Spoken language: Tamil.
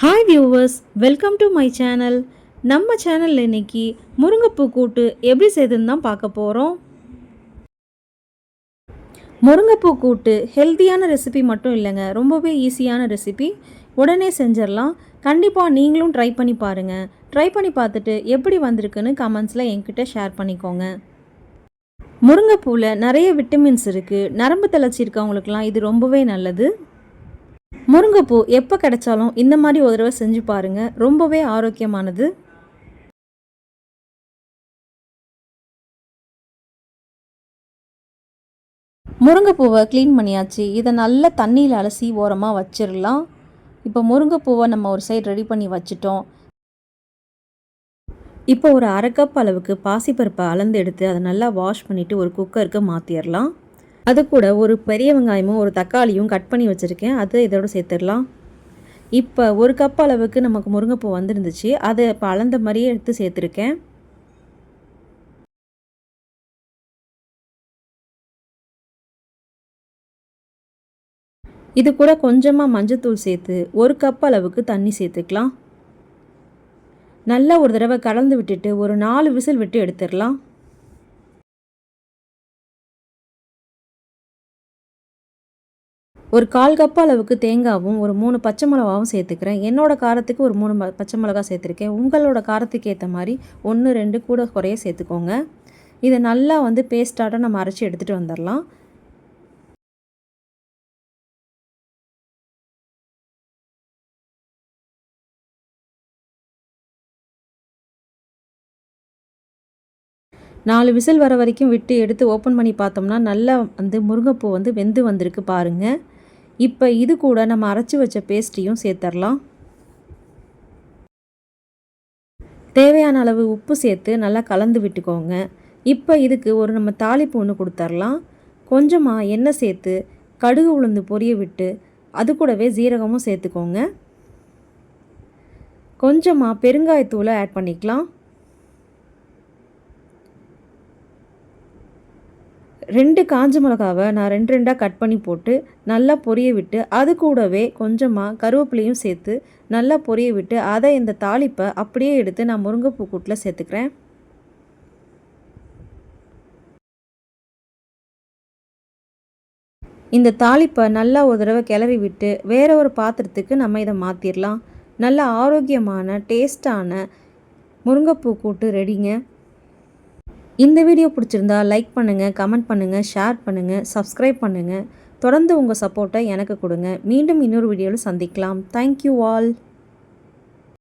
Hi viewers welcome to my channel நம்ம சேனலில் இன்றைக்கி முருங்கைப்பூ கூட்டு எப்படி செய்துன்னு தான் பார்க்க போகிறோம் முருங்கைப்பூ கூட்டு ஹெல்த்தியான ரெசிபி மட்டும் இல்லைங்க ரொம்பவே ஈஸியான ரெசிபி உடனே செஞ்சிடலாம். கண்டிப்பாக நீங்களும் ட்ரை பண்ணி பாருங்கள் ட்ரை பண்ணி பார்த்துட்டு எப்படி வந்திருக்குன்னு கமெண்ட்ஸில் என்கிட்ட ஷேர் பண்ணிக்கோங்க. முருங்கைப்பூவில் நிறைய விட்டமின்ஸ் இருக்குது நரம்பு தளர்ச்சி இருக்கவங்களுக்குலாம் இது ரொம்பவே நல்லது. முருங்கைப்பூ எப்போ கிடைச்சாலும் இந்த மாதிரி ஒரு தடவை செஞ்சு பாருங்கள் ரொம்பவே ஆரோக்கியமானது. முருங்கைப்பூவை க்ளீன் பண்ணியாச்சு. இதை நல்லா தண்ணியில் அலசி ஓரமாக வச்சிடலாம் இப்போ முருங்கைப்பூவை நம்ம ஒரு சைடு ரெடி பண்ணி வச்சிட்டோம். இப்போ ஒரு அரை கப் அளவுக்கு பாசிப்பருப்பை அளந்து எடுத்து அதை நல்லா வாஷ் பண்ணிவிட்டு ஒரு குக்கருக்கு மாற்றிடலாம் அது கூட ஒரு பெரிய வெங்காயமும் ஒரு தக்காளியும் கட் பண்ணி வச்சுருக்கேன். அது இதோடு சேர்த்துடலாம். இப்போ ஒரு கப் அளவுக்கு நமக்கு முருங்கைப்பூ வந்துருந்துச்சு. அதை இப்போ அளந்த மாதிரியே எடுத்து சேர்த்துருக்கேன். இது கூட கொஞ்சமாக மஞ்சத்தூள் சேர்த்து ஒரு கப் அளவுக்கு தண்ணி சேர்த்துக்கலாம். நல்லா ஒரு தடவை கலந்து விட்டுட்டு ஒரு நாலு விசில் விட்டு எடுத்துடலாம். ஒரு கால் கப் அளவுக்கு தேங்காவும் ஒரு மூணு பச்சை மிளகாவும் சேர்த்துக்கிறேன். என்னோட காரத்துக்கு ஒரு மூணு பச்சை மிளகா சேர்த்துருக்கேன். உங்களோட காரத்துக்கு ஏற்ற மாதிரி ஒன்று ரெண்டு கூட குறைய சேர்த்துக்கோங்க. இதை நல்லா வந்து பேஸ்டாட்டம் நம்ம அரைச்சி எடுத்துகிட்டு வந்துடலாம் நாலு விசில் வர வரைக்கும் விட்டு எடுத்து ஓப்பன் பண்ணி பார்த்தோம்னா நல்லா வந்து முருங்கைப்பூ வந்து வெந்து வந்திருக்கு பாருங்கள் இப்போ இது கூட நம்ம அரைச்சி வச்ச பேஸ்ட்டையும் சேர்த்துடலாம் தேவையான அளவு உப்பு சேர்த்து நல்லா கலந்து விட்டுக்கோங்க. இப்போ இதுக்கு ஒரு நம்ம தாளிப்பு ஒன்று கொடுத்துர்லாம். கொஞ்சமாக எண்ணெய் சேர்த்து கடுகு உளுந்து பொரிய விட்டு அது கூடவே ஜீரகமும் சேர்த்துக்கோங்க. கொஞ்சமாக பெருங்காயத்தூளை ஆட் பண்ணிக்கலாம். ரெண்டு காஞ்ச மிளகாவை நான் ரெண்டு ரெண்டாக கட் பண்ணி போட்டு நல்லா பொரிய விட்டு அது கூடவே கொஞ்சமாக கருவேப்பிலையும் சேர்த்து நல்லா பொரிய விட்டு அதை இந்த தாளிப்பை அப்படியே எடுத்து நான் முருங்கைப்பூ கூட்டில் சேர்த்துக்கிறேன். இந்த தாளிப்பை நல்லா ஒரு தடவை கிளறி விட்டு வேற ஒரு பாத்திரத்துக்கு நம்ம இதை மாற்றிடலாம் நல்ல ஆரோக்கியமான டேஸ்டான முருங்கைப்பூ கூட்டு ரெடிங்க இந்த வீடியோ பிடிச்சிருந்தா லைக் பண்ணுங்கள் கமெண்ட் பண்ணுங்கள் ஷேர் பண்ணுங்கள் சப்ஸ்கிரைப் பண்ணுங்கள் தொடர்ந்து உங்கள் சப்போர்ட்டை எனக்கு கொடுங்க. மீண்டும் இன்னொரு வீடியோவில் சந்திக்கலாம். Thank you all